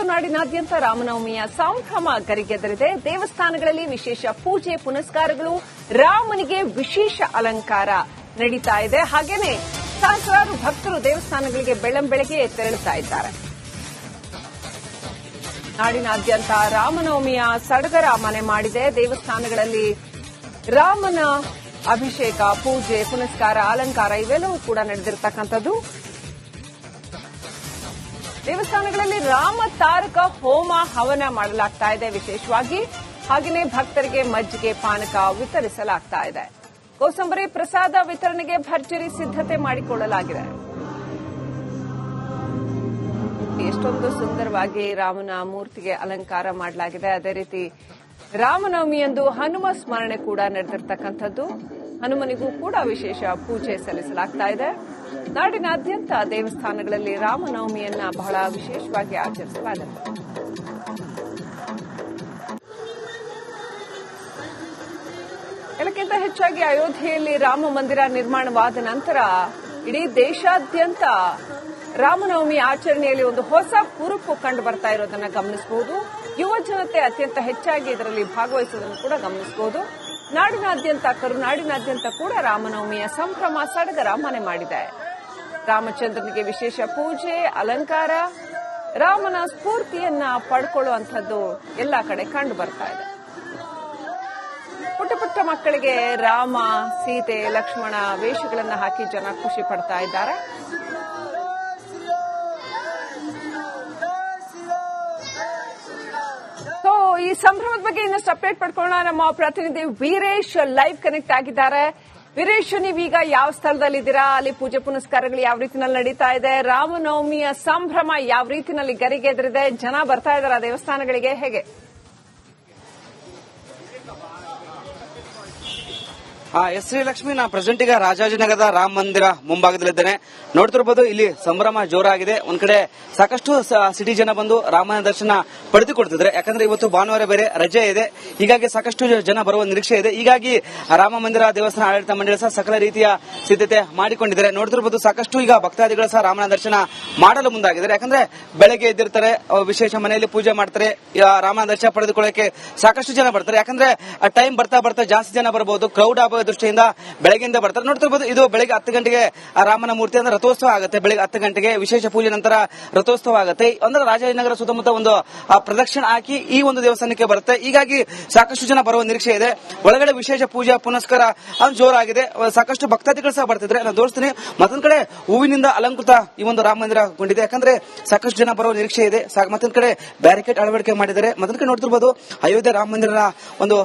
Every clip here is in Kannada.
ಇವತ್ತು ನಾಡಿನಾದ್ಯಂತ ರಾಮನವಮಿಯ ಸಂಭ್ರಮ ಗರಿಗೆದರಿದೆ. ದೇವಸ್ಥಾನಗಳಲ್ಲಿ ವಿಶೇಷ ಪೂಜೆ, ಪುನಸ್ಕಾರಗಳು, ರಾಮನಿಗೆ ವಿಶೇಷ ಅಲಂಕಾರ ನಡೀತಾ ಇದೆ. ಹಾಗೇನೆ ಸಹಸ್ರಾರು ಭಕ್ತರು ದೇವಸ್ಥಾನಗಳಿಗೆ ಬೆಳ್ಳಂಬೆಳಗ್ಗೆ ತೆರಳುತ್ತಾ ಇದ್ದಾರೆ. ನಾಡಿನಾದ್ಯಂತ ರಾಮನವಮಿಯ ಸಡಗರ ಮನೆ ಮಾಡಿದೆ. ದೇವಸ್ಥಾನಗಳಲ್ಲಿ ರಾಮನ ಅಭಿಷೇಕ, ಪೂಜೆ, ಪುನಸ್ಕಾರ, ಅಲಂಕಾರ ಇವೆಲ್ಲವೂ ಕೂಡ ನಡೆದಿರತಕ್ಕಂಥದ್ದು. ದೇವಸ್ಥಾನಗಳಲ್ಲಿ ರಾಮ ತಾರಕ ಹೋಮ ಹವನ ಮಾಡಲಾಗ್ತಾ ಇದೆ ವಿಶೇಷವಾಗಿ. ಹಾಗೆಯೇ ಭಕ್ತರಿಗೆ ಮಜ್ಜಿಗೆ, ಪಾನಕ ವಿತರಿಸಲಾಗ್ತಾ ಇದೆ. ಕೋಸಂಬರಿ ಪ್ರಸಾದ ವಿತರಣೆಗೆ ಭರ್ಜರಿ ಸಿದ್ಧತೆ ಮಾಡಿಕೊಳ್ಳಲಾಗಿದೆ. ಎಷ್ಟೊಂದು ಸುಂದರವಾಗಿ ರಾಮನ ಮೂರ್ತಿಗೆ ಅಲಂಕಾರ ಮಾಡಲಾಗಿದೆ. ಅದೇ ರೀತಿ ರಾಮನವಮಿಯಂದು ಹನುಮ ಸ್ಮರಣೆ ಕೂಡ ನಡೆದಿರ್ತಕ್ಕಂಥದ್ದು. ಹನುಮನಿಗೂ ಕೂಡ ವಿಶೇಷ ಪೂಜೆ ಸಲ್ಲಿಸಲಾಗ್ತಾ ಇದೆ. ನಾಡಿನಾದ್ಯಂತ ದೇವಸ್ಥಾನಗಳಲ್ಲಿ ರಾಮನವಮಿಯನ್ನ ಬಹಳ ವಿಶೇಷವಾಗಿ ಆಚರಿಸಲಾಗುತ್ತೆ ಎಲ್ಲಕ್ಕಿಂತ ಹೆಚ್ಚಾಗಿ ಅಯೋಧ್ಯೆಯಲ್ಲಿ ರಾಮ ಮಂದಿರ ನಿರ್ಮಾಣವಾದ ನಂತರ ಇಡೀ ದೇಶಾದ್ಯಂತ ರಾಮನವಮಿ ಆಚರಣೆಯಲ್ಲಿ ಒಂದು ಹೊಸ ಕುರುಪು ಕಂಡು ಬರ್ತಾ ಇರೋದನ್ನ ಗಮನಿಸಬಹುದು. ಯುವ ಜನತೆ ಅತ್ಯಂತ ಹೆಚ್ಚಾಗಿ ಇದರಲ್ಲಿ ಭಾಗವಹಿಸುವುದನ್ನು ಕೂಡ ಗಮನಿಸಬಹುದು. ನಾಡಿನಾದ್ಯಂತ, ಕರುನಾಡಿನಾದ್ಯಂತ ಕೂಡ ರಾಮನವಮಿಯ ಸಂಭ್ರಮ ಸಡಗರ ಮನೆ ಮಾಡಿದೆ. ರಾಮಚಂದ್ರನಿಗೆ ವಿಶೇಷ ಪೂಜೆ, ಅಲಂಕಾರ, ರಾಮನ ಸ್ಫೂರ್ತಿಯನ್ನ ಪಡ್ಕೊಳ್ಳುವಂಥದ್ದು ಎಲ್ಲ ಕಡೆ ಕಂಡು ಬರ್ತಾ ಇದೆ. ಪುಟ್ಟ ಪುಟ್ಟ ಮಕ್ಕಳಿಗೆ ರಾಮ, ಸೀತೆ, ಲಕ್ಷ್ಮಣ ವೇಷಗಳನ್ನ ಹಾಕಿ ಜನ ಖುಷಿ ಪಡ್ತಾ ಇದ್ದಾರೆ. ಸೊ ಈ ಸಂಭ್ರಮದ ಬಗ್ಗೆ ಇನ್ನಷ್ಟು ಅಪ್ಡೇಟ್ ಪಡ್ಕೊಳ್ಳೋಣ. ನಮ್ಮ ಪ್ರತಿನಿಧಿ ವೀರೇಶ್ ಲೈವ್ ಕನೆಕ್ಟ್ ಆಗಿದ್ದಾರೆ. ವೀರೇಶ್, ನೀವೀಗ ಯಾವ ಸ್ಥಳದಲ್ಲಿದ್ದೀರಾ? ಅಲ್ಲಿ ಪೂಜೆ ಪುನಸ್ಕಾರಗಳು ಯಾವ ರೀತಿನಲ್ಲಿ ನಡೀತಾ ಇದೆ? ರಾಮನವಮಿಯ ಸಂಭ್ರಮ ಯಾವ ರೀತಿನಲ್ಲಿ ಗರಿಗೆದರಿದೆ ಜನ ಬರ್ತಾ ಇದಾರ ದೇವಸ್ಥಾನಗಳಿಗೆ? ಹೇಗೆ? ಎಸ್ ಶ್ರೀಲಕ್ಷ್ಮಿ, ನಾ ಪ್ರೆಸೆಂಟ್ ಈಗ ರಾಜಾಜಿನಗರದ ರಾಮ ಮಂದಿರ ಮುಂಭಾಗದಲ್ಲಿದ್ದೇನೆ. ನೋಡ್ತಿರ್ಬೋದು, ಇಲ್ಲಿ ಸಂಭ್ರಮ ಜೋರಾಗಿದೆ. ಒಂದ್ ಕಡೆ ಸಾಕಷ್ಟು ಸಿಟಿ ಜನ ಬಂದು ರಾಮನ ದರ್ಶನ ಪಡೆದುಕೊಡ್ತಿದ್ರೆ ಯಾಕಂದ್ರೆ ಇವತ್ತು ಭಾನುವಾರ ಬೇರೆ ರಜೆ ಇದೆ. ಹೀಗಾಗಿ ಸಾಕಷ್ಟು ಜನ ಬರುವ ನಿರೀಕ್ಷೆ ಇದೆ. ಹೀಗಾಗಿ ರಾಮ ಮಂದಿರ ದೇವಸ್ಥಾನ, ಆಡಳಿತ ಮಂಡಳಿ ಸಹ ಸಕಲ ರೀತಿಯ ಸಿದ್ಧತೆ ಮಾಡಿಕೊಂಡಿದ್ದಾರೆ. ನೋಡ್ತಿರ್ಬೋದು, ಸಾಕಷ್ಟು ಈಗ ಭಕ್ತಾದಿಗಳು ಸಹ ರಾಮನ ದರ್ಶನ ಮಾಡಲು ಮುಂದಾಗಿದ್ದಾರೆ. ಯಾಕಂದ್ರೆ ಬೆಳಗ್ಗೆ ಎದ್ದಿರ್ತಾರೆ ವಿಶೇಷ ಮನೆಯಲ್ಲಿ ಪೂಜೆ ಮಾಡ್ತಾರೆ. ರಾಮನ ದರ್ಶನ ಪಡೆದುಕೊಳ್ಳಕ್ಕೆ ಸಾಕಷ್ಟು ಜನ ಬರ್ತಾರೆ. ಯಾಕಂದ್ರೆ ಟೈಮ್ ಬರ್ತಾ ಬರ್ತಾ ಜಾಸ್ತಿ ಜನ ಬರಬಹುದು ಕ್ರೌಡ್ ಆಗೋ ದೃಷ್ಟಿಯಿಂದ ಬೆಳಗ್ಗೆಯಿಂದ ಬರ್ತಾರೆ. ನೋಡ್ತಿರ್ಬೋದು ಇದು ಬೆಳಗ್ಗೆ ಹತ್ತು ಗಂಟೆಗೆ ರಾಮನ ಮೂರ್ತಿ ಅಂದ್ರೆ ರಥೋತ್ಸವ ಆಗುತ್ತೆ. ಬೆಳಗ್ಗೆ ಹತ್ತು ಗಂಟೆಗೆ ವಿಶೇಷ ಪೂಜೆ ನಂತರ ರಥೋತ್ಸವ ಆಗುತ್ತೆ. ಅಂದ್ರೆ ರಾಜಾಜಿನಗರ ಸುತ್ತಮುತ್ತ ಒಂದು ಪ್ರದಕ್ಷಿಣೆ ಹಾಕಿ ಈ ಒಂದು ದೇವಸ್ಥಾನಕ್ಕೆ ಬರುತ್ತೆ. ಹೀಗಾಗಿ ಸಾಕಷ್ಟು ಜನ ಬರುವ ನಿರೀಕ್ಷೆ ಇದೆ. ಒಳಗಡೆ ವಿಶೇಷ ಪೂಜಾ ಪುನಸ್ಕಾರ ಜೋರಾಗಿದೆ. ಸಾಕಷ್ಟು ಭಕ್ತಾದಿಗಳು ಸಹ ಬರ್ತಿದ್ರೆ. ನಾನು ತೋರಿಸ್ತೀನಿ. ಮತ್ತೊಂದ್ ಕಡೆ ಹೂವಿನಿಂದ ಅಲಂಕೃತ ಈ ಒಂದು ರಾಮ ಮಂದಿರ ಗೊಂಡಿದೆ ಯಾಕಂದ್ರೆ ಸಾಕಷ್ಟು ಜನ ಬರುವ ನಿರೀಕ್ಷೆ ಇದೆ. ಮತ್ತೊಂದ್ ಕಡೆ ಬ್ಯಾರಿಕೇಡ್ ಅಳವಡಿಕೆ ಮಾಡಿದ್ದಾರೆ. ಮತ್ತೊಂದ್ ಕಡೆ ನೋಡ್ತಿರ್ಬೋದು, ಅಯೋಧ್ಯೆ ರಾಮ ಮಂದಿರ ಒಂದು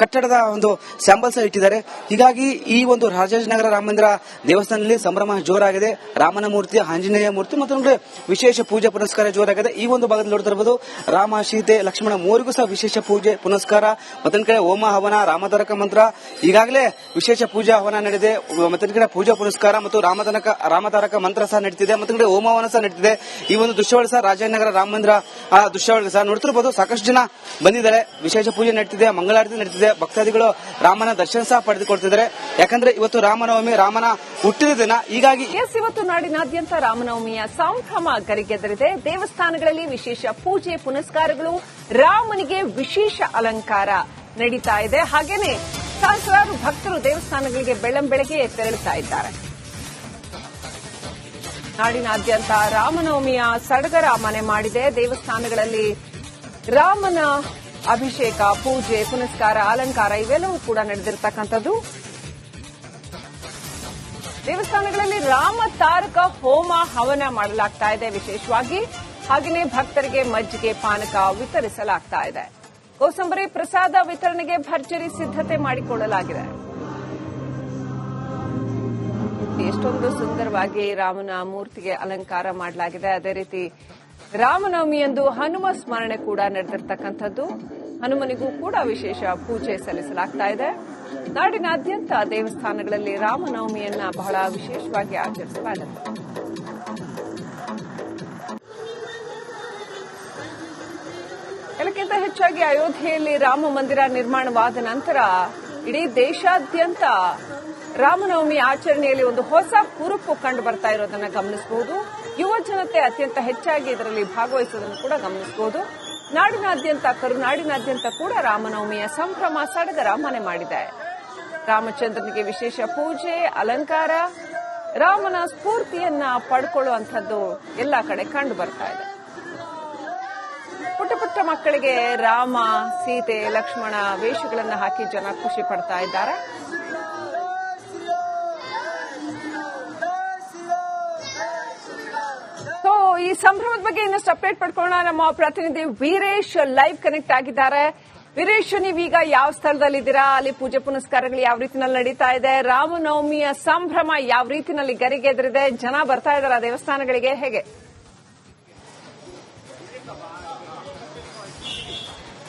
ಕಟ್ಟಡದ ಒಂದು ಸ್ಯಾಂಬಲ್ ಸಹ ಇಟ್ಟಿದ್ದಾರೆ ಹೀಗಾಗಿ ಈ ಒಂದು ರಾಜಾಜಿನಗರ ರಾಮ ಮಂದಿರ ದೇವಸ್ಥಾನದಲ್ಲಿ ಸಂಭ್ರಮ ಜೋರಾಗಿದೆ. ರಾಮನ ಮೂರ್ತಿ, ಆಂಜನೇಯ ಮೂರ್ತಿ ಮತ್ತೊಂದು ಕಡೆ ವಿಶೇಷ ಪೂಜೆ ಪುನಸ್ಕಾರ ಜೋರಾಗಿದೆ. ಈ ಒಂದು ಭಾಗದಲ್ಲಿ ನೋಡ್ತಿರ್ಬೋದು ರಾಮ, ಸೀತೆ, ಲಕ್ಷ್ಮಣ ಮೂರಿಗೂ ಸಹ ವಿಶೇಷ ಪೂಜೆ, ಪುನಸ್ಕಾರ ಮತ್ತೊಂದ್ ಕಡೆ ಓಮ ಹವನ, ರಾಮತರಕ ಮಂತ್ರ. ಈಗಾಗಲೇ ವಿಶೇಷ ಪೂಜಾ ಹವನ ನಡೆದಿದೆ. ಮತ್ತೊಂದ್ ಕಡೆ ಪೂಜಾ ಪುನಸ್ಕಾರ ಮತ್ತು ರಾಮತನಕ ರಾಮತಾರಕ ಮಂತ್ರ ಸಹ ನಡೀತಿದೆ. ಮತ್ತೊಂದ್ ಕಡೆ ಓಮ ಹವನ ಸಹ ನಡೀತಿದೆ. ಈ ಒಂದು ದೃಶ್ಯಾವಳಿ ಸಹ ರಾಜನಗರ ರಾಮ ಮಂದಿರ ಆ ದೃಶ್ಯಾವಳಿ ಸಹ ನೋಡ್ತಿರ್ಬೋದು ಸಾಕಷ್ಟು ಜನ ಬಂದಿದ್ದಾರೆ. ವಿಶೇಷ ಪೂಜೆ ನಡೀತಿದೆ, ಮಂಗಳಾರತಿ ನಡೀತಿದೆ. ಭಕ್ತಾದಿಗಳು ರಾಮನ ದರ್ಶನ ಸಹ ಪಡೆದುಕೊಳ್ತಿದ್ದಾರೆ. ಯಾಕಂದ್ರೆ ಇವತ್ತು ರಾಮನವಮಿ, ರಾಮನ ಹುಟ್ಟಿದ ದಿನ. ಹೀಗಾಗಿ ಎಸ್, ಇವತ್ತು ನಾಡಿನಾದ್ಯಂತ ರಾಮನವಮಿಯ ಸಂಭ್ರಮ ಗರಿಗೆದರಿದೆ. ದೇವಸ್ಥಾನಗಳಲ್ಲಿ ವಿಶೇಷ ಪೂಜೆ, ಪುನಸ್ಕಾರಗಳು, ರಾಮನಿಗೆ ವಿಶೇಷ ಅಲಂಕಾರ ನಡೀತಾ ಇದೆ. ಹಾಗೇನೆ ಸಹಸ್ರಾರು ಭಕ್ತರು ದೇವಸ್ಥಾನಗಳಿಗೆ ಬೆಳ್ಳಂಬೆಳಗ್ಗೆ ತೆರಳುತ್ತಾ ಇದ್ದಾರೆ. ನಾಡಿನಾದ್ಯಂತ ರಾಮನವಮಿಯ ಸಡಗರ ಮನೆ ಮಾಡಿದೆ. ದೇವಸ್ಥಾನಗಳಲ್ಲಿ ರಾಮನ ಅಭಿಷೇಕ, ಪೂಜೆ, ಪುನಸ್ಕಾರ, ಅಲಂಕಾರ ಇವೆಲ್ಲವೂ ಕೂಡ ನಡೆದಿರತಕ್ಕಂಥದ್ದು. ದೇವಸ್ಥಾನಗಳಲ್ಲಿ ರಾಮ ತಾರಕ ಹೋಮ ಹವನ ಮಾಡಲಾಗ್ತಾ ಇದೆ ವಿಶೇಷವಾಗಿ. ಹಾಗೆಯೇ ಭಕ್ತರಿಗೆ ಮಜ್ಜಿಗೆ, ಪಾನಕ ವಿತರಿಸಲಾಗ್ತಾ ಇದೆ. ಕೋಸಂಬರಿ ಪ್ರಸಾದ ವಿತರಣೆಗೆ ಭರ್ಜರಿ ಸಿದ್ಧತೆ ಮಾಡಿಕೊಳ್ಳಲಾಗಿದೆ. ಎಷ್ಟೊಂದು ಸುಂದರವಾಗಿ ರಾಮನ ಮೂರ್ತಿಗೆ ಅಲಂಕಾರ ಮಾಡಲಾಗಿದೆ. ಅದೇ ರೀತಿ ರಾಮನವಮಿಯಂದು ಹನುಮ ಸ್ಮರಣೆ ಕೂಡ ನಡೆದಿರ್ತಕ್ಕಂಥದ್ದು. ಹನುಮನಿಗೂ ಕೂಡ ವಿಶೇಷ ಪೂಜೆ ಸಲ್ಲಿಸಲಾಗ್ತಾ ಇದೆ. ನಾಡಿನಾದ್ಯಂತ ದೇವಸ್ಥಾನಗಳಲ್ಲಿ ರಾಮನವಮಿಯನ್ನ ಬಹಳ ವಿಶೇಷವಾಗಿ ಆಚರಿಸಲಾಗುತ್ತೆ ಎಲ್ಲಕ್ಕಿಂತ ಹೆಚ್ಚಾಗಿ ಅಯೋಧ್ಯೆಯಲ್ಲಿ ರಾಮ ಮಂದಿರ ನಿರ್ಮಾಣವಾದ ನಂತರ ಇಡೀ ದೇಶಾದ್ಯಂತ ರಾಮನವಮಿ ಆಚರಣೆಯಲ್ಲಿ ಒಂದು ಹೊಸ ಕುರುಪು ಕಂಡು ಬರ್ತಾ ಇರೋದನ್ನ ಗಮನಿಸಬಹುದು ಯುವ ಜನತೆ ಅತ್ಯಂತ ಹೆಚ್ಚಾಗಿ ಇದರಲ್ಲಿ ಭಾಗವಹಿಸುವುದನ್ನು ಕೂಡ ಗಮನಿಸಬಹುದು. ನಾಡಿನಾದ್ಯಂತ, ಕರುನಾಡಿನಾದ್ಯಂತ ಕೂಡ ರಾಮನವಮಿಯ ಸಂಭ್ರಮ ಸಡಗರ ಮನೆ ಮಾಡಿದೆ. ರಾಮಚಂದ್ರನಿಗೆ ವಿಶೇಷ ಪೂಜೆ, ಅಲಂಕಾರ, ರಾಮನ ಸ್ಫೂರ್ತಿಯನ್ನ ಪಡ್ಕೊಳ್ಳುವಂಥದ್ದು ಎಲ್ಲ ಕಡೆ ಕಂಡು ಬರ್ತಾ ಇದೆ. ಪುಟ್ಟ ಪುಟ್ಟ ಮಕ್ಕಳಿಗೆ ರಾಮ, ಸೀತೆ, ಲಕ್ಷ್ಮಣ ವೇಷಗಳನ್ನು ಹಾಕಿ ಜನ ಖುಷಿ ಪಡ್ತಾ ಇದ್ದಾರೆ. ಈ ಸಂಭ್ರಮದ ಬಗ್ಗೆ ಇನ್ನಷ್ಟು ಅಪ್ಡೇಟ್ ಪಡ್ಕೊಳ್ಳೋಣ. ನಮ್ಮ ಪ್ರತಿನಿಧಿ ವೀರೇಶ್ ಲೈವ್ ಕನೆಕ್ಟ್ ಆಗಿದ್ದಾರೆ. ವೀರೇಶ್, ನೀವೀಗ ಯಾವ ಸ್ಥಳದಲ್ಲಿದ್ದೀರಾ? ಅಲ್ಲಿ ಪೂಜೆ ಪುನಸ್ಕಾರಗಳು ಯಾವ ರೀತಿನಲ್ಲಿ ನಡೀತಾ ಇದೆ? ರಾಮನವಮಿಯ ಸಂಭ್ರಮ ಯಾವ ರೀತಿನಲ್ಲಿ ಗರಿಗೆದರಿದೆ? ಜನ ಬರ್ತಾ ಇದಾರ ದೇವಸ್ಥಾನಗಳಿಗೆ. ಹೇಗೆ?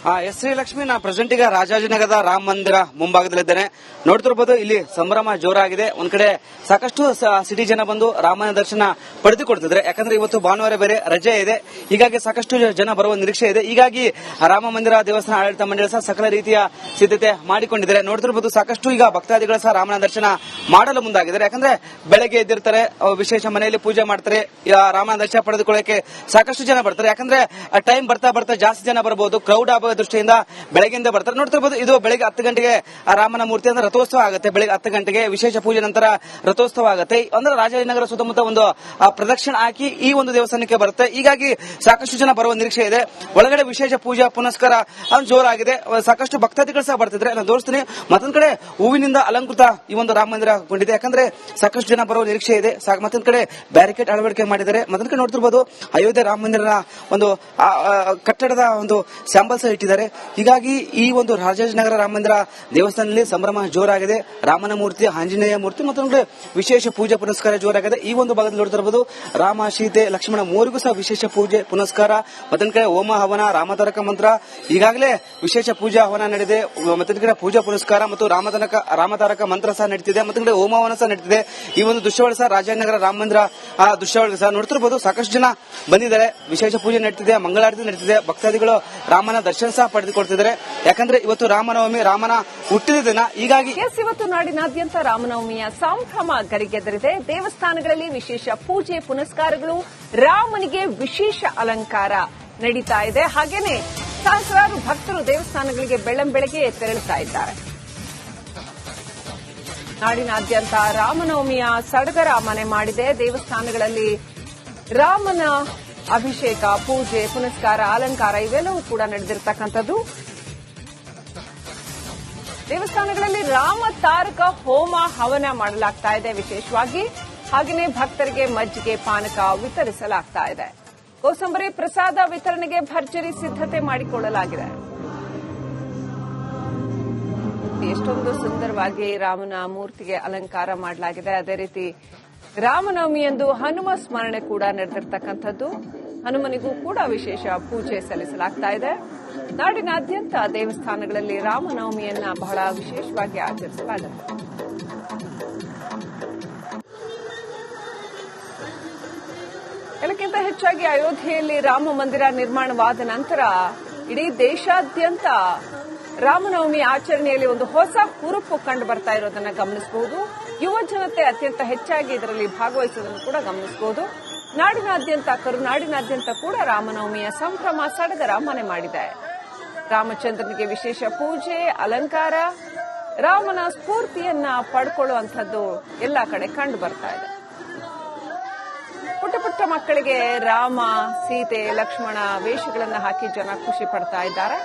ಎಸ್ ಶ್ರೀಲಕ್ಷ್ಮಿ ನಾ ಪ್ರೆಸೆಂಟ್ ಈಗ ರಾಜಾಜಿನಗರದ ರಾಮ ಮಂದಿರ ಮುಂಭಾಗದಲ್ಲಿದ್ದೇನೆ. ನೋಡ್ತಿರ್ಬೋದು, ಇಲ್ಲಿ ಸಂಭ್ರಮ ಜೋರಾಗಿದೆ. ಒಂದ್ ಕಡೆ ಸಾಕಷ್ಟು ಸಿಟಿ ಜನ ಬಂದು ರಾಮನ ದರ್ಶನ ಪಡೆದುಕೊಡ್ತಿದ್ರೆ ಯಾಕಂದ್ರೆ ಇವತ್ತು ಭಾನುವಾರ ಬೇರೆ ರಜೆ ಇದೆ. ಹೀಗಾಗಿ ಸಾಕಷ್ಟು ಜನ ಬರುವ ನಿರೀಕ್ಷೆ ಇದೆ. ಹೀಗಾಗಿ ರಾಮ ಮಂದಿರ ದೇವಸ್ಥಾನ ಆಡಳಿತ ಮಂಡಳಿ ಸಹ ಸಕಲ ರೀತಿಯ ಸಿದ್ಧತೆ ಮಾಡಿಕೊಂಡಿದ್ದಾರೆ. ನೋಡ್ತಿರ್ಬೋದು, ಸಾಕಷ್ಟು ಈಗ ಭಕ್ತಾದಿಗಳು ಸಹ ರಾಮನ ದರ್ಶನ ಮಾಡಲು ಮುಂದಾಗಿದ್ದಾರೆ. ಯಾಕಂದ್ರೆ ಬೆಳಗ್ಗೆ ಎದ್ದಿರ್ತಾರೆ ವಿಶೇಷ ಮನೆಯಲ್ಲಿ ಪೂಜೆ ಮಾಡ್ತಾರೆ. ರಾಮನ ದರ್ಶನ ಪಡೆದುಕೊಳ್ಳಕ್ಕೆ ಸಾಕಷ್ಟು ಜನ ಬರ್ತಾರೆ. ಯಾಕಂದ್ರೆ ಟೈಮ್ ಬರ್ತಾ ಬರ್ತಾ ಜಾಸ್ತಿ ಜನ ಬರಬಹುದು ಕ್ರೌಡ್ ಆಗೋ ದೃಷ್ಟಿಯಿಂದ ಬೆಳಗ್ಗೆಯಿಂದ ಬರ್ತಾರೆ. ನೋಡ್ತಿರ್ಬೋದು, ಇದು ಬೆಳಗ್ಗೆ ಹತ್ತು ಗಂಟೆಗೆ ರಾಮನ ಮೂರ್ತಿ ಅಂದ್ರೆ ರಥೋತ್ಸವ ಆಗುತ್ತೆ. ಬೆಳಗ್ಗೆ ಹತ್ತು ಗಂಟೆಗೆ ವಿಶೇಷ ಪೂಜೆ, ನಂತರ ರಥೋತ್ಸವ ಆಗುತ್ತೆ. ಅಂದ್ರೆ ರಾಜಾಜಿನಗರ ಸುತ್ತಮುತ್ತ ಒಂದು ಪ್ರದಕ್ಷಿಣ ಹಾಕಿ ಈ ಒಂದು ದೇವಸ್ಥಾನಕ್ಕೆ ಬರುತ್ತೆ. ಹೀಗಾಗಿ ಸಾಕಷ್ಟು ಜನ ಬರುವ ನಿರೀಕ್ಷೆ ಇದೆ. ಒಳಗಡೆ ವಿಶೇಷ ಪೂಜಾ, ಪುನಸ್ಕಾರ ಜೋರಾಗಿದೆ. ಸಾಕಷ್ಟು ಭಕ್ತಾದಿಗಳು ಸಹ ಬರ್ತಿದ್ರೆ ನಾನು ತೋರಿಸ್ತೀನಿ. ಮತ್ತೊಂದ್ ಕಡೆ ಹೂವಿನಿಂದ ಅಲಂಕೃತ ಈ ಒಂದು ರಾಮ ಮಂದಿರ ಕೊಂಡಿದೆ. ಯಾಕಂದ್ರೆ ಸಾಕಷ್ಟು ಜನ ಬರುವ ನಿರೀಕ್ಷೆ ಇದೆ. ಮತ್ತೊಂದ್ ಕಡೆ ಬ್ಯಾರಿಕೇಡ್ ಅಳವಡಿಕೆ ಮಾಡಿದ್ದಾರೆ. ಮತ್ತೊಂದ್ ಕಡೆ ನೋಡ್ತಿರ್ಬೋದು, ಅಯೋಧ್ಯೆ ರಾಮ ಮಂದಿರ ಒಂದು ಕಟ್ಟಡದ ಒಂದು ಸ್ಯಾಂಬಲ್ ಸಹ ಇಟ್ಟಿದ್ದಾರೆ. ಹೀಗಾಗಿ ಈ ಒಂದು ರಾಜಾಜಿನಗರ ರಾಮ ಮಂದಿರ ದೇವಸ್ಥಾನದಲ್ಲಿ ಸಂಭ್ರಮ ಜೋರಾಗಿದೆ. ರಾಮನ ಮೂರ್ತಿ, ಆಂಜನೇಯ ಮೂರ್ತಿ ಮತ್ತೊಂದು ವಿಶೇಷ ಪೂಜೆ ಪುನಸ್ಕಾರ ಜೋರಾಗಿದೆ. ಈ ಒಂದು ಭಾಗದಲ್ಲಿ ನೋಡ್ತಿರಬಹುದು ರಾಮ, ಸೀತೆ, ಲಕ್ಷ್ಮಣ ಮೂರಿಗೂ ಸಹ ವಿಶೇಷ ಪೂಜೆ ಪುನಸ್ಕಾರ. ಮತ್ತೊಂದು ಕಡೆ ಹೋಮ ಹವನ ರಾಮತಾರಕ ಮಂತ್ರ. ಈಗಾಗಲೇ ವಿಶೇಷ ಪೂಜಾ ಹವನ ನಡೆದಿದೆ. ಮತ್ತೊಂದು ಕಡೆ ಪೂಜಾ ಪುನಸ್ಕಾರ ಮತ್ತು ರಾಮತನಕ ರಾಮತಾರಕ ಮಂತ್ರ ಸಹ ನಡೀತಿದೆ. ಮತ್ತೊಂದು ಕಡೆ ಹವನ ಸಹ ನಡೀತಿದೆ. ಈ ಒಂದು ದೃಶ್ಯವಳ ಸಹ ರಾಜನಗರ ರಾಮ ಮಂದಿರ ಆ ಸಹ ನೋಡ್ತಿರಬಹುದು ಸಾಕಷ್ಟು ಜನ ಬಂದಿದ್ದಾರೆ. ವಿಶೇಷ ಪೂಜೆ ನಡೀತಿದೆ, ಮಂಗಳಾರತಿ ನಡೀತಿದೆ. ಭಕ್ತಾದಿಗಳು ರಾಮನ ದರ್ಶನ ಸಹ ಪಡೆದುಕೊಳ್ತಿದ್ದಾರೆ. ಯಾಕಂದ್ರೆ ಇವತ್ತು ರಾಮನವಮಿ, ರಾಮನ ಹುಟ್ಟಿದ ದಿನ. ಹೀಗಾಗಿ ಎಸ್, ಇವತ್ತು ನಾಡಿನಾದ್ಯಂತ ರಾಮನವಮಿಯ ಸಂಭ್ರಮ ಗರಿಗೆದರಿದೆ. ದೇವಸ್ಥಾನಗಳಲ್ಲಿ ವಿಶೇಷ ಪೂಜೆ, ಪುನಸ್ಕಾರಗಳು, ರಾಮನಿಗೆ ವಿಶೇಷ ಅಲಂಕಾರ ನಡೀತಾ ಇದೆ. ಹಾಗೇನೆ ಸಹಸ್ರಾರು ಭಕ್ತರು ದೇವಸ್ಥಾನಗಳಿಗೆ ಬೆಳ್ಳಂಬೆಳಗ್ಗೆ ತೆರಳುತ್ತಾ ಇದ್ದಾರೆ. ನಾಡಿನಾದ್ಯಂತ ರಾಮನವಮಿಯ ಸಡಗರ ಮನೆ ಮಾಡಿದೆ. ದೇವಸ್ಥಾನಗಳಲ್ಲಿ ರಾಮನ ಅಭಿಷೇಕ, ಪೂಜೆ, ಪುನಸ್ಕಾರ, ಅಲಂಕಾರ ಇವೆಲ್ಲವೂ ಕೂಡ ನಡೆದಿರ್ತಕ್ಕಂಥದ್ದು. ದೇವಸ್ಥಾನಗಳಲ್ಲಿ ರಾಮ ತಾರಕ ಹೋಮ ಹವನ ಮಾಡಲಾಗ್ತಾ ಇದೆ ವಿಶೇಷವಾಗಿ. ಹಾಗೆಯೇ ಭಕ್ತರಿಗೆ ಮಜ್ಜಿಗೆ, ಪಾನಕ ವಿತರಿಸಲಾಗ್ತಾ ಇದೆ. ಕೋಸಂಬರಿ ಪ್ರಸಾದ ವಿತರಣೆಗೆ ಭರ್ಜರಿ ಸಿದ್ಧತೆ ಮಾಡಿಕೊಳ್ಳಲಾಗಿದೆ. ಎಷ್ಟೊಂದು ಸುಂದರವಾಗಿ ರಾಮನ ಮೂರ್ತಿಗೆ ಅಲಂಕಾರ ಮಾಡಲಾಗಿದೆ. ಅದೇ ರೀತಿ ರಾಮನವಮಿಯಂದು ಹನುಮ ಸ್ಮರಣೆ ಕೂಡ ನಡೆದಿರ್ತಕ್ಕಂಥದ್ದು. ಹನುಮನಿಗೂ ಕೂಡ ವಿಶೇಷ ಪೂಜೆ ಸಲ್ಲಿಸಲಾಗ್ತಾ ಇದೆ. ನಾಡಿನಾದ್ಯಂತ ದೇವಸ್ಥಾನಗಳಲ್ಲಿ ರಾಮನವಮಿಯನ್ನ ಬಹಳ ವಿಶೇಷವಾಗಿ ಆಚರಿಸಲಾಗುತ್ತೆ. ಎಲ್ಲಕ್ಕಿಂತ ಹೆಚ್ಚಾಗಿ ಅಯೋಧ್ಯೆಯಲ್ಲಿ ರಾಮ ಮಂದಿರ ನಿರ್ಮಾಣವಾದ ನಂತರ ಇಡೀ ದೇಶಾದ್ಯಂತ ರಾಮನವಮಿ ಆಚರಣೆಯಲ್ಲಿ ಒಂದು ಹೊಸ ಹುರುಪು ಕಂಡು ಬರ್ತಾ ಇರೋದನ್ನ ಗಮನಿಸಬಹುದು. ಯುವ ಜನತೆ ಅತ್ಯಂತ ಹೆಚ್ಚಾಗಿ ಇದರಲ್ಲಿ ಭಾಗವಹಿಸುವುದನ್ನು ಕೂಡ ಗಮನಿಸಬಹುದು. ನಾಡಿನಾದ್ಯಂತ, ಕರುನಾಡಿನಾದ್ಯಂತ ಕೂಡ ರಾಮನವಮಿಯ ಸಂಭ್ರಮ ಸಡಗರ ಮನೆ ಮಾಡಿದೆ. ರಾಮಚಂದ್ರನಿಗೆ ವಿಶೇಷ ಪೂಜೆ, ಅಲಂಕಾರ, ರಾಮನ ಸ್ಫೂರ್ತಿಯನ್ನ ಪಡ್ಕೊಳ್ಳುವಂಥದ್ದು ಎಲ್ಲ ಕಡೆ ಕಂಡು ಬರ್ತಾ ಇದೆ. ಪುಟ್ಟ ಪುಟ್ಟ ಮಕ್ಕಳಿಗೆ ರಾಮ, ಸೀತೆ, ಲಕ್ಷ್ಮಣ ವೇಷಗಳನ್ನು ಹಾಕಿ ಜನ ಖುಷಿ ಪಡ್ತಾ ಇದ್ದಾರೆ.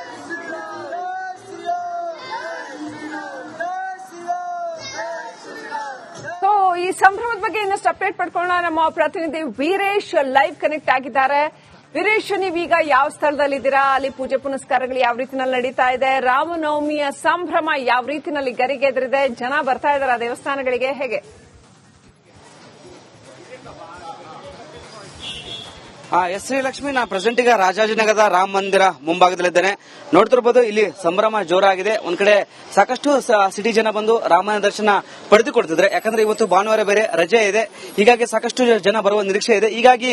ಈ ಸಂಭ್ರಮದ ಬಗ್ಗೆ ಇನ್ನಷ್ಟು ಅಪ್ಡೇಟ್ ಪಡ್ಕೊಳ್ಳೋಣ. ನಮ್ಮ ಪ್ರತಿನಿಧಿ ವೀರೇಶ್ ಲೈವ್ ಕನೆಕ್ಟ್ ಆಗಿದ್ದಾರೆ. ವೀರೇಶ್, ನೀವೀಗ ಯಾವ ಸ್ಥಳದಲ್ಲಿ ಇದ್ದೀರಾ ಅಲ್ಲಿ ಪೂಜೆ ಪುನಸ್ಕಾರಗಳು ಯಾವ ರೀತಿನಲ್ಲಿ ನಡೀತಾ ಇದೆ? ರಾಮನವಮಿಯ ಸಂಭ್ರಮ ಯಾವ ರೀತಿನಲ್ಲಿ ಗರಿಗೆದರಿದೆ? ಜನ ಬರ್ತಾ ಇದಾರೆ ದೇವಸ್ಥಾನಗಳಿಗೆ. ಹೇಗೆ? ಎಸ್ ಶ್ರೀಲಕ್ಷ್ಮಿ ನಾ ಪ್ರೆಸೆಂಟ್ ಈಗ ರಾಜಾಜಿನಗರದ ರಾಮ ಮಂದಿರ ಮುಂಭಾಗದಲ್ಲಿದ್ದೇನೆ. ನೋಡ್ತಿರ್ಬೋದು, ಇಲ್ಲಿ ಸಂಭ್ರಮ ಜೋರಾಗಿದೆ. ಒಂದ್ ಕಡೆ ಸಾಕಷ್ಟು ಸಿಟಿ ಜನ ಬಂದು ರಾಮನ ದರ್ಶನ ಪಡೆದುಕೊಡ್ತಿದ್ರೆ ಯಾಕಂದ್ರೆ ಇವತ್ತು ಭಾನುವಾರ ಬೇರೆ ರಜೆ ಇದೆ. ಹೀಗಾಗಿ ಸಾಕಷ್ಟು ಜನ ಬರುವ ನಿರೀಕ್ಷೆ ಇದೆ. ಹೀಗಾಗಿ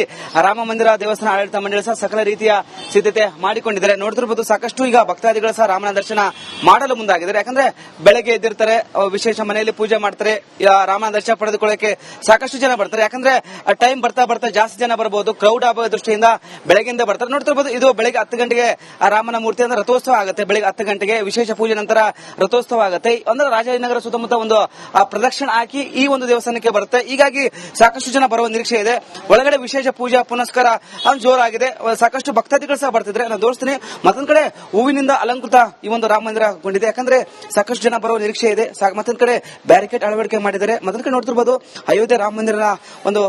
ರಾಮ ಮಂದಿರ, ದೇವಸ್ಥಾನ, ಆಡಳಿತ ಮಂಡಳಿ ಸಹ ಸಕಲ ರೀತಿಯ ಸಿದ್ಧತೆ ಮಾಡಿಕೊಂಡಿದ್ದಾರೆ. ನೋಡ್ತಿರ್ಬೋದು, ಸಾಕಷ್ಟು ಈಗ ಭಕ್ತಾದಿಗಳು ಸಹ ರಾಮನ ದರ್ಶನ ಮಾಡಲು ಮುಂದಾಗಿದ್ದಾರೆ. ಯಾಕಂದ್ರೆ ಬೆಳಗ್ಗೆ ಎದ್ದಿರ್ತಾರೆ ವಿಶೇಷ ಮನೆಯಲ್ಲಿ ಪೂಜೆ ಮಾಡ್ತಾರೆ. ರಾಮನ ದರ್ಶನ ಪಡೆದುಕೊಳ್ಳಕ್ಕೆ ಸಾಕಷ್ಟು ಜನ ಬರ್ತಾರೆ. ಯಾಕಂದ್ರೆ ಟೈಮ್ ಬರ್ತಾ ಬರ್ತಾ ಜಾಸ್ತಿ ಜನ ಬರಬಹುದು ಕ್ರೌಡ್ ಆಗೋ ದೃಷ್ಟಿಯಿಂದ ಬೆಳಗ್ಗೆಯಿಂದ ಬರ್ತಾರೆ. ನೋಡ್ತಿರ್ಬೋದು, ಇದು ಬೆಳಗ್ಗೆ ಹತ್ತು ಗಂಟೆಗೆ ರಾಮನ ಮೂರ್ತಿ ಅಂದ್ರೆ ರಥೋತ್ಸವ ಆಗುತ್ತೆ. ಬೆಳಗ್ಗೆ ಹತ್ತು ಗಂಟೆಗೆ ವಿಶೇಷ ಪೂಜೆ ನಂತರ ರಥೋತ್ಸವ ಆಗುತ್ತೆ. ಅಂದ್ರೆ ರಾಜಾಜಿನಗರ ಸುತ್ತಮುತ್ತ ಒಂದು ಪ್ರದಕ್ಷಿಣ ಹಾಕಿ ಈ ಒಂದು ದೇವಸ್ಥಾನಕ್ಕೆ ಬರುತ್ತೆ. ಹೀಗಾಗಿ ಸಾಕಷ್ಟು ಜನ ಬರುವ ನಿರೀಕ್ಷೆ ಇದೆ. ಒಳಗಡೆ ವಿಶೇಷ ಪೂಜಾ, ಪುನಸ್ಕಾರ ಜೋರಾಗಿದೆ. ಸಾಕಷ್ಟು ಭಕ್ತಾದಿಗಳು ಸಹ ಬರ್ತಿದ್ರೆ ನಾನು ತೋರಿಸ್ತೀನಿ. ಮತ್ತೊಂದ್ ಕಡೆ ಹೂವಿನಿಂದ ಅಲಂಕೃತ ಈ ಒಂದು ರಾಮ ಮಂದಿರ ಯಾಕಂದ್ರೆ ಸಾಕಷ್ಟು ಜನ ಬರುವ ನಿರೀಕ್ಷೆ ಇದೆ. ಮತ್ತೊಂದ್ ಕಡೆ ಬ್ಯಾರಿಕೇಡ್ ಅಳವಡಿಕೆ ಮಾಡಿದ್ದಾರೆ. ಮತ್ತೊಂದ್ ಕಡೆ ನೋಡ್ತಿರ್ಬೋದು, ಅಯೋಧ್ಯೆ ರಾಮ ಮಂದಿರ ಒಂದು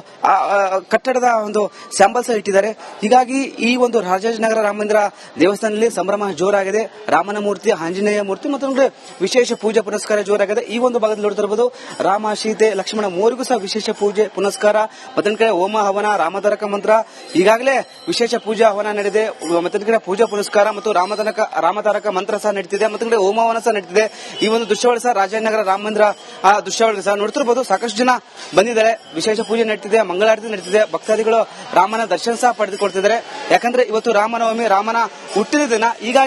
ಕಟ್ಟಡದ ಒಂದು ಸ್ಯಾಂಬಲ್ಸ್ ಇಟ್ಟಿದ್ದಾರೆ ಹೀಗಾಗಿ ಈ ಒಂದು ರಾಜಾಜನಗರ ರಾಮ ಮಂದಿರ ದೇವಸ್ಥಾನದಲ್ಲಿ ಸಂಭ್ರಮ ಜೋರಾಗಿದೆ. ರಾಮನ ಮೂರ್ತಿ, ಆಂಜನೇಯ ಮೂರ್ತಿ ಮತ್ತೊಂದು ವಿಶೇಷ ಪೂಜೆ ಪುನಸ್ಕಾರ ಜೋರಾಗಿದೆ. ಈ ಒಂದು ಭಾಗದಲ್ಲಿ ನೋಡ್ತಿರಬಹುದು ರಾಮ, ಸೀತೆ, ಲಕ್ಷ್ಮಣ ಮೂರಿಗೂ ಸಹ ವಿಶೇಷ ಪೂಜೆ ಪುನಸ್ಕಾರ. ಮತ್ತೊಂದು ಹೋಮ ಹವನ ರಾಮತಾರಕ ಮಂತ್ರ. ಈಗಾಗಲೇ ವಿಶೇಷ ಪೂಜಾ ಹವನ ನಡೆದಿದೆ. ಮತ್ತೊಂದು ಕಡೆ ಪೂಜಾ ಪುನಸ್ಕಾರ ಮತ್ತು ರಾಮತಾರಕ ರಾಮತಾರಕ ಮಂತ್ರ ಸಹ ನಡೀತಿದೆ. ಮತ್ತೊಂದು ಕಡೆ ಹವನ ಸಹ ನಡೀತಿದೆ. ಈ ಒಂದು ದೃಶ್ಯಾವಳಿ ಸಹ ರಾಜನಗರ ರಾಮ ಮಂದಿರ ಆ ದೃಶ್ಯಾವಳಿ ಸಹ ನೋಡ್ತಿರಬಹುದು ಸಾಕಷ್ಟು ಜನ ಬಂದಿದ್ದಾರೆ. ವಿಶೇಷ ಪೂಜೆ ನಡೀತಿದೆ, ಮಂಗಳಾರತಿ ನಡೀತಿದೆ. ಭಕ್ತಾದಿಗಳು ರಾಮನ ದರ್ಶನ ಸಹ ಪಡೆದುಕೊಳ್ತಿದ್ದಾರೆ. ಯಾಕಂದ್ರೆ ಇವತ್ತು ರಾಮನವಮಿ ರಾಮನ ಹುಟ್ಟಿದ ದಿನ. ಹೀಗಾಗಿ